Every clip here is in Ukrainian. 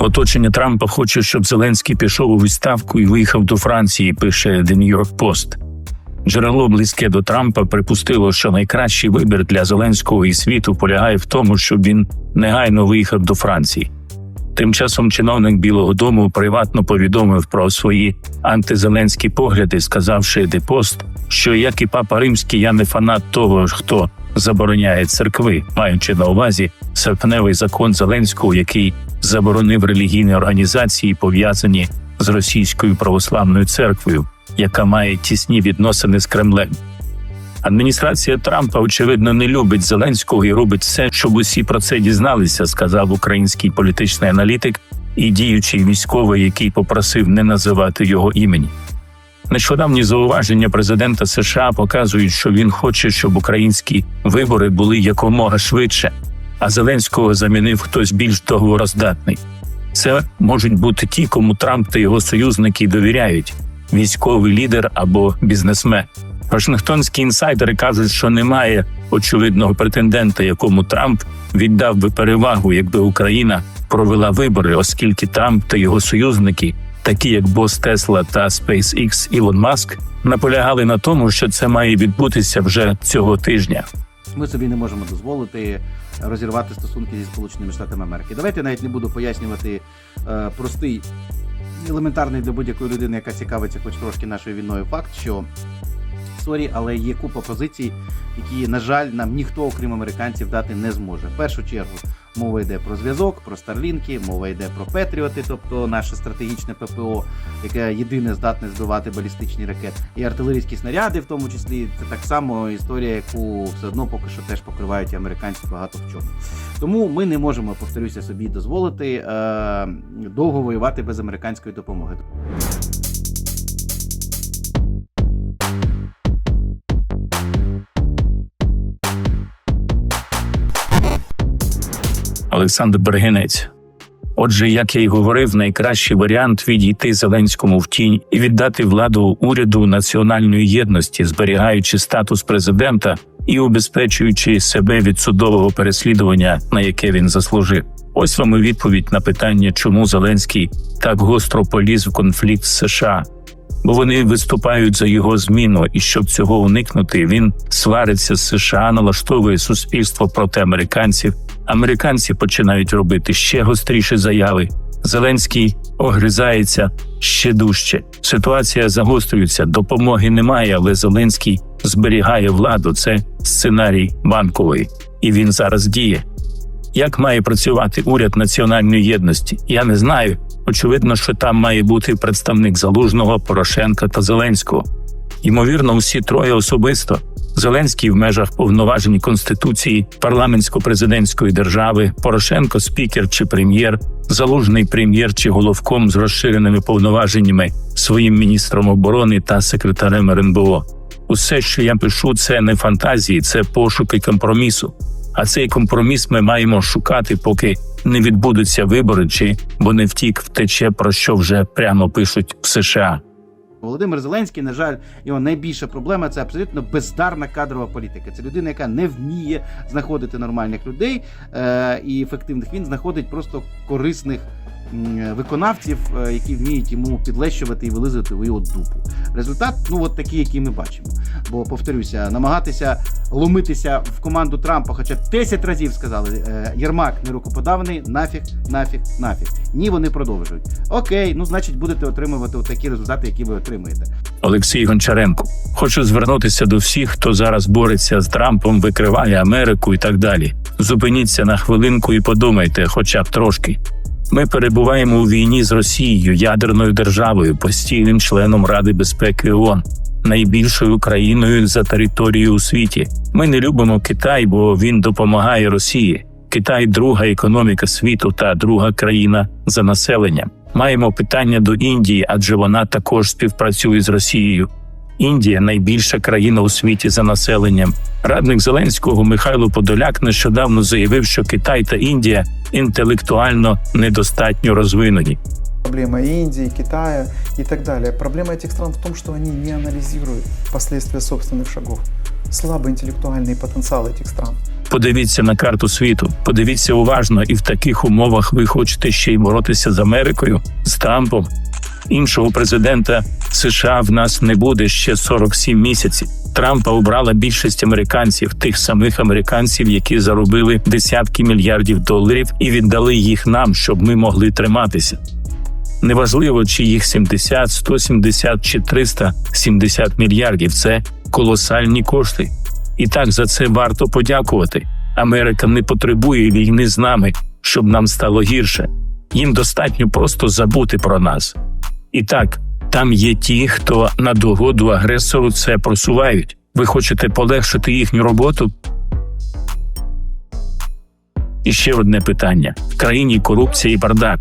Оточення Трампа хоче, щоб Зеленський пішов у відставку і виїхав до Франції. Пише The New York Post. Джерело близьке до Трампа припустило, що найкращий вибір для Зеленського і світу полягає в тому, щоб він негайно виїхав до Франції. Тим часом чиновник Білого Дому приватно повідомив про свої антизеленські погляди, сказавши депост, що як і папа римський, я не фанат того, хто забороняє церкви, маючи на увазі серпневий закон Зеленського, який заборонив релігійні організації, пов'язані з російською православною церквою, яка має тісні відносини з Кремлем. Адміністрація Трампа очевидно не любить Зеленського і робить все, щоб усі про це дізналися, сказав український політичний аналітик і діючий військовий, який попросив не називати його імені. Нещодавні зауваження президента США показують, що він хоче, щоб українські вибори були якомога швидше, а Зеленського замінив хтось більш договороздатний. Це можуть бути ті, кому Трамп та його союзники довіряють: військовий лідер або бізнесмен. Вашингтонські інсайдери кажуть, що немає очевидного претендента, якому Трамп віддав би перевагу, якби Україна провела вибори, оскільки Трамп та його союзники, такі як бос Тесла та SpaceX Ілон Маск, наполягали на тому, що це має відбутися вже цього тижня. Ми собі не можемо дозволити розірвати стосунки зі Сполученими Штатами Америки. Давайте навіть не буду пояснювати е, простий, елементарний для будь-якої людини, яка цікавиться хоч трошки нашою війною, факт, що сорі, але є купа позицій, які, на жаль, нам ніхто, окрім американців, дати не зможе. В першу чергу мова йде про зв'язок, про старлінки, мова йде про Петріоти, тобто наше стратегічне ППО, яке єдине здатне збивати балістичні ракети, і артилерійські снаряди, в тому числі це так само історія, яку все одно поки що теж покривають і американці багато в чому. Тому ми не можемо, повторюся собі, дозволити е, довго воювати без американської допомоги. Олександр Бергенець. Отже, як я й говорив, найкращий варіант відійти Зеленському в тінь і віддати владу уряду національної єдності, зберігаючи статус президента і убезпечуючи себе від судового переслідування, на яке він заслужив. Ось вам і відповідь на питання, чому Зеленський так гостро поліз в конфлікт з США. Бо вони виступають за його зміну, і щоб цього уникнути, він свариться з США, налаштовує суспільство проти американців. Американці починають робити ще гостріші заяви. Зеленський огризається ще дужче. Ситуація загострюється, допомоги немає, але Зеленський зберігає владу. Це сценарій банкової, і він зараз діє. Як має працювати уряд національної єдності? Я не знаю. Очевидно, що там має бути представник Залужного, Порошенка та Зеленського. Ймовірно, усі троє особисто. Зеленський в межах повноважень конституції парламентсько-президентської держави, Порошенко спікер чи прем'єр, залужний прем'єр чи головком з розширеними повноваженнями своїм міністром оборони та секретарем РНБО. Усе, що я пишу, це не фантазії, це пошуки компромісу. А цей компроміс ми маємо шукати, поки не відбудуться вибори, чи бо не втік втече, про що вже прямо пишуть в США. Володимир Зеленський, на жаль, його найбільша проблема це абсолютно бездарна кадрова політика. Це людина, яка не вміє знаходити нормальних людей е, і ефективних. Він знаходить просто корисних виконавців, е, які вміють йому підлещувати і вилизувати в його дупу. Результат, ну от такий, який ми бачимо. Бо повторюся, намагатися ломитися в команду Трампа, хоча 10 разів сказали, е, Єрмак не рукоподавний, нафіг, нафіг, нафіг. Ні, вони продовжують. Окей, ну значить будете отримувати такі результати, які ви отримуєте. Олексій Гончаренко. Хочу звернутися до всіх, хто зараз бореться з Трампом, викриває Америку і так далі. Зупиніться на хвилинку і подумайте, хоча б трошки. Ми перебуваємо у війні з Росією, ядерною державою, постійним членом Ради безпеки ООН, найбільшою країною за територією у світі. Ми не любимо Китай, бо він допомагає Росії. Китай друга економіка світу та друга країна за населенням. Маємо питання до Індії, адже вона також співпрацює з Росією. Індія найбільша країна у світі за населенням. Радник Зеленського Михайло Подоляк нещодавно заявив, що Китай та Індія інтелектуально недостатньо розвинені. Проблема Индии, Китая и так далее. Проблема этих стран в том, что они не анализируют последствия собственных шагов. Слабый интеллектуальный потенциал этих стран. Подивіться на карту світу, подивіться уважно, і в таких умовах ви хочете ще й боротися з Америкою, з Трампом. Іншого президента США в нас не буде ще 47 місяців. Трампа обрала більшість американців, тих самих американців, які заробили десятки мільярдів доларів і віддали їх нам, щоб ми могли триматися. Неважливо, чи їх 70, 170 чи 370 мільярдів це колосальні кошти. І так за це варто подякувати. Америка не потребує війни з нами, щоб нам стало гірше. Їм достатньо просто забути про нас. І так, там є ті, хто на догоду агресору це просувають. Ви хочете полегшити їхню роботу? І ще одне питання: в країні корупція і бардак.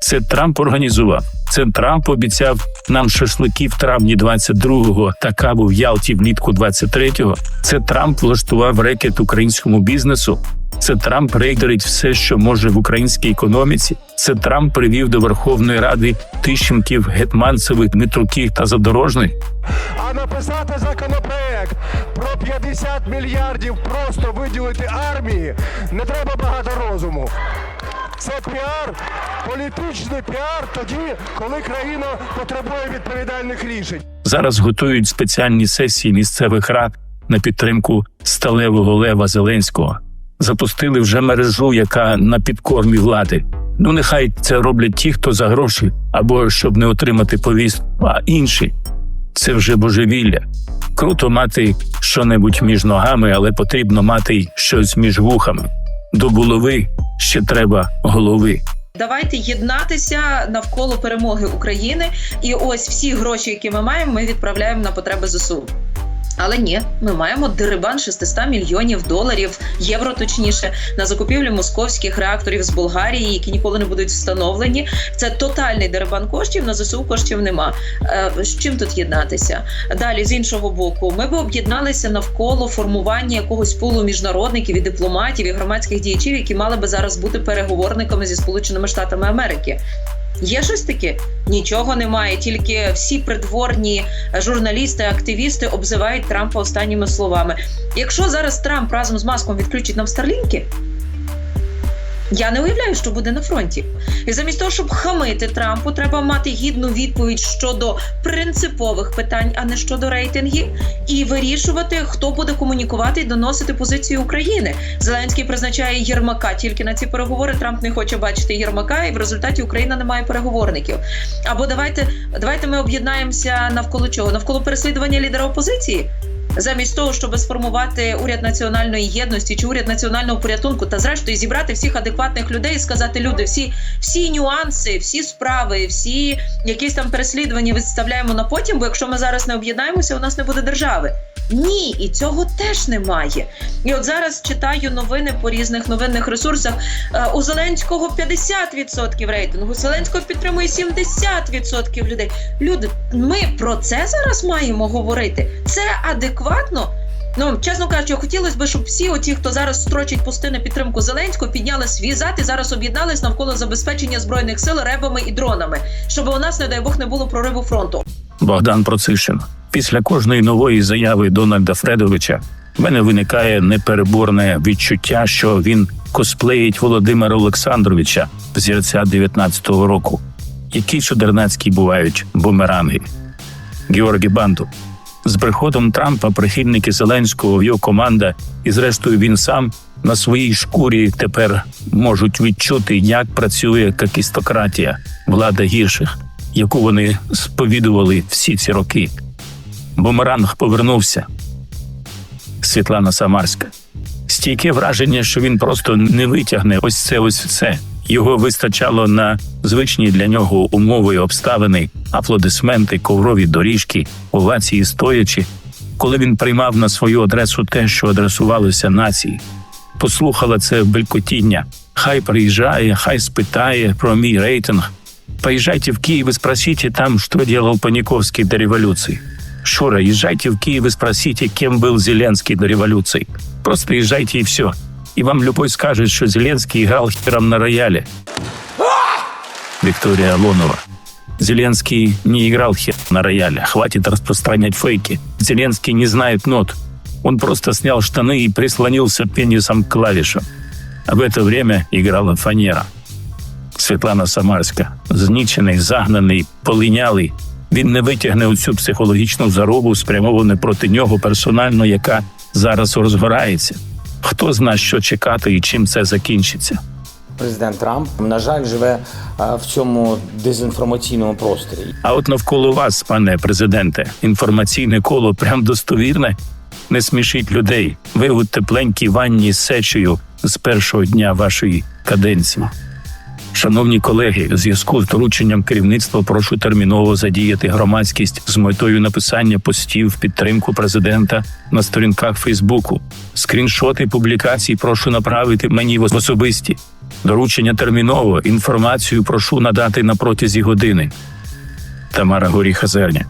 Це Трамп організував. Це Трамп обіцяв нам шашлики в травні 22-го та каву в Ялті влітку 23-го. Це Трамп влаштував рекет українському бізнесу. Це Трамп рейдерить все, що може в українській економіці. Це Трамп привів до Верховної Ради Тищенків, Гетманцевих, Дмитруків та Задорожних. а написати законопроект про 50 мільярдів просто виділити армії не треба багато розуму. Це піар, політичний піар тоді, коли країна потребує відповідальних рішень. Зараз готують спеціальні сесії місцевих рад на підтримку сталевого лева Зеленського. Запустили вже мережу, яка на підкормі влади. Ну нехай це роблять ті, хто за гроші, або щоб не отримати повістку, а інші це вже божевілля. Круто мати що-небудь між ногами, але потрібно мати щось між вухами. До булави ще треба голови. Давайте єднатися навколо перемоги України, і ось всі гроші, які ми маємо, ми відправляємо на потреби ЗСУ. Але ні, ми маємо дерибан 600 мільйонів доларів, євро точніше, на закупівлю московських реакторів з Болгарії, які ніколи не будуть встановлені. Це тотальний дерибан коштів. На ЗСУ коштів нема. Е, З чим тут єднатися? Далі з іншого боку, ми б об'єдналися навколо формування якогось пулу міжнародників і дипломатів і громадських діячів, які мали би зараз бути переговорниками зі Сполученими Штатами Америки. Є щось таке? Нічого немає. Тільки всі придворні журналісти, активісти обзивають Трампа останніми словами. Якщо зараз Трамп разом з маском відключить нам старлінки. Я не уявляю, що буде на фронті. І замість того, щоб хамити Трампу, треба мати гідну відповідь щодо принципових питань, а не щодо рейтингів, і вирішувати, хто буде комунікувати і доносити позицію України. Зеленський призначає Єрмака тільки на ці переговори. Трамп не хоче бачити Єрмака, і в результаті Україна не має переговорників. Або давайте, давайте ми об'єднаємося навколо чого? Навколо переслідування лідера опозиції. Замість того, щоб сформувати уряд національної єдності чи уряд національного порятунку, та зрештою зібрати всіх адекватних людей і сказати, люди, всі, всі нюанси, всі справи, всі якісь там переслідування відставляємо на потім, бо якщо ми зараз не об'єднаємося, у нас не буде держави. Ні, і цього теж немає. І от зараз читаю новини по різних новинних ресурсах. Е, У Зеленського 50% рейтингу, Зеленського підтримує 70% людей. Люди, ми про це зараз маємо говорити. Це адекватно. Ну, чесно кажучи, хотілося б, щоб всі, оті, хто зараз строчить пусти на підтримку Зеленського, підняли свій зад і зараз об'єднались навколо забезпечення збройних сил ребами і дронами, щоб у нас, не дай Бог, не було прориву фронту. Богдан Процишин. Після кожної нової заяви Дональда Фредовича в мене виникає непереборне відчуття, що він косплеїть Володимира Олександровича зірця 19-го року. Які чудернацькі бувають бумеранги. Георгій Банду. З приходом Трампа прихильники Зеленського, його команда, і зрештою він сам на своїй шкурі тепер можуть відчути, як працює какістократія, влада гірших, яку вони сповідували всі ці роки. Бумеранг повернувся. Світлана Самарська. Стійке враження, що він просто не витягне ось це, ось це. Його вистачало на звичні для нього умови і обставини, аплодисменти, коврові доріжки, овації стоячи, коли він приймав на свою адресу те, що адресувалося нації. Послухала це белькотіння. Хай приїжджає, хай спитає про мій рейтинг. Поезжайте в Киев и спросите там, что делал Паниковский до революции. Шура, езжайте в Киев и спросите, кем был Зеленский до революции. Просто езжайте и все. И вам любой скажет, что Зеленский играл хером на рояле. Виктория Алонова. Зеленский не играл хер на рояле. Хватит распространять фейки. Зеленский не знает нот. Он просто снял штаны и прислонился пенисом к клавишам. А в это время играла фанера. Світлана Самарська, знічений, загнаний, полинялий. Він не витягне оцю психологічну заробу, спрямовану проти нього персонально, яка зараз розгорається. Хто знає, що чекати і чим це закінчиться. Президент Трамп, на жаль, живе в цьому дезінформаційному просторі. А от навколо вас, пане президенте, інформаційне коло прям достовірне. Не смішіть людей. Ви у тепленькій ванні з сечею з першого дня вашої каденції. Шановні колеги, у зв'язку з дорученням керівництва прошу терміново задіяти громадськість з метою написання постів в підтримку президента на сторінках Фейсбуку. Скріншоти публікацій прошу направити мені в особисті. Доручення терміново. Інформацію прошу надати на протязі години. Тамара Горіха Зерня.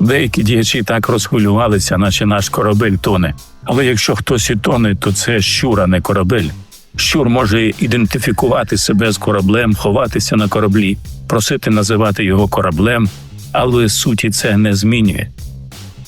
Деякі діячі так розхвилювалися, наче наш корабель тоне. Але якщо хтось і тоне, то це щур, а не корабель. Щур може ідентифікувати себе з кораблем, ховатися на кораблі, просити називати його кораблем, але суті це не змінює.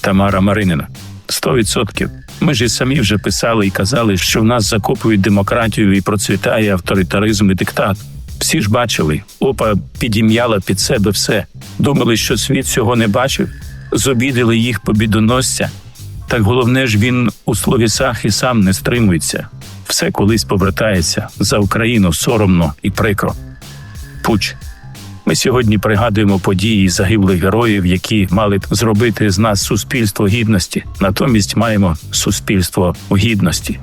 Тамара Маринина. Сто відсотків. Ми ж і самі вже писали і казали, що в нас закопують демократію і процвітає авторитаризм і диктат. Всі ж бачили, опа підім'яла під себе все. Думали, що світ цього не бачив, зобідали їх побідоносця. Так головне ж він у словісах і сам не стримується. Все колись повертається за Україну соромно і прикро. Пуч. Ми сьогодні пригадуємо події загиблих героїв, які мали б зробити з нас суспільство гідності. Натомість маємо суспільство гідності.